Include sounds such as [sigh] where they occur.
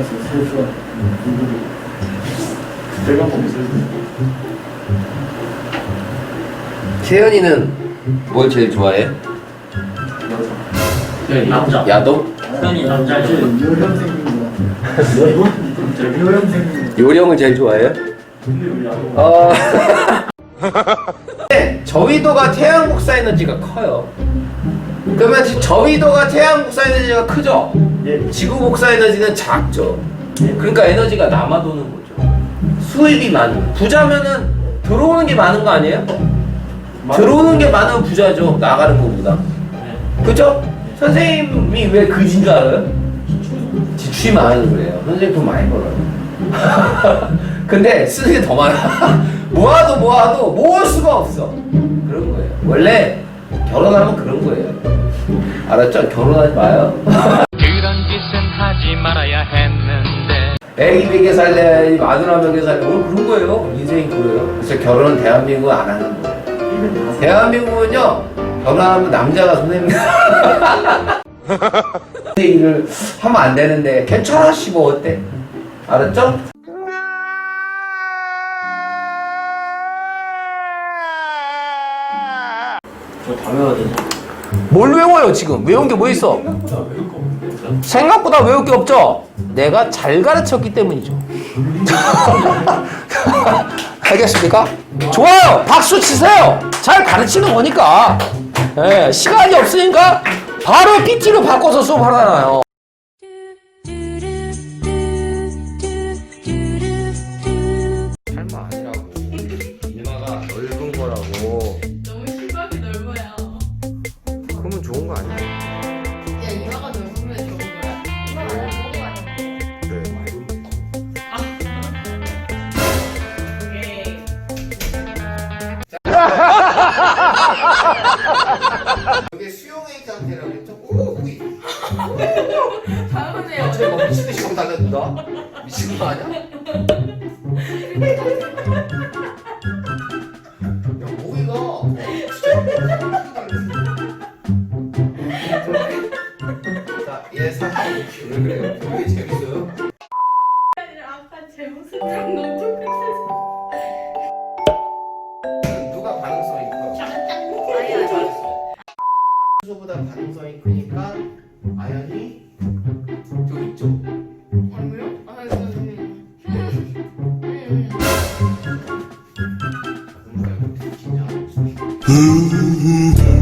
그래서 좋아. 내가 먹었어요. 세연이는 뭘 제일 좋아해? 네, 남자. 야동? 현이 남자죠. 요령 생긴 거. 요령 생긴 거. 요령을 제일 좋아해요? 어. [laughs] 네, 저위도가 태양 복사 에너지가 커요. 그러면 지- 저위도가 태양 복사 에너지가 크죠? 예. 지구 복사 에너지는 작죠. 그러니까 에너지가 남아도는 거죠. 수입이 많은. 부자면은 들어오는 게 많은 거 아니에요? 들어오는 게 많으면 부자죠. 나가는 것보다. 그죠? 선생님이 왜 그진 줄 알아요? 지출이 많아서 그래요. 선생님 돈 많이 벌어요. [laughs] 근데 쓰는 게 더 많아. [laughs] 모아도 모아도 모을 수가 없어. 그런 거예요. 원래 결혼하면 그런 거예요. 알았죠? 결혼하지 마요. 그런 짓은 하지 말아야 했는데 애기 베개 살래, 마누라 베개 살래, 뭐 그런 거예요. 인생이 그래요. 그래서 결혼은 대한민국은 안 하는 거예요. 대한민국은요, 결혼하면 남자가 손해입니다. [laughs] 얘기를 하면 안 되는데, 괜찮아, 씨, 뭐, 어때? 알았죠? 되냐? 뭘 외워요, 지금? 외운 게 뭐 있어? 생각보다 외울 게 없죠? 내가 잘 가르쳤기 때문이죠. [laughs] 알겠습니까? 좋아요! 박수 치세요! 잘 가르치는 거니까. 예, 시간이 없으니까 바로 PT로 바꿔서 수업하잖아요. 할말 아니라고. 이마가 넓은 거라고. 좋은 거 아니야? 야 좋은 거야. 거 네. 오케이. 이게 수용의 상태라고 했죠? 오, 우리. 잘하네요. 쟤뭐 미친 듯이 거 아니야? 야, 모기가 어, 진짜 그래요? 왜 재밌어요? 아까 제 모습 너무 누가 반응성이 커? 아야 수보다 반응성이 크니까 아연이 좀 있죠. 아니요? 아 저는 그럼 아연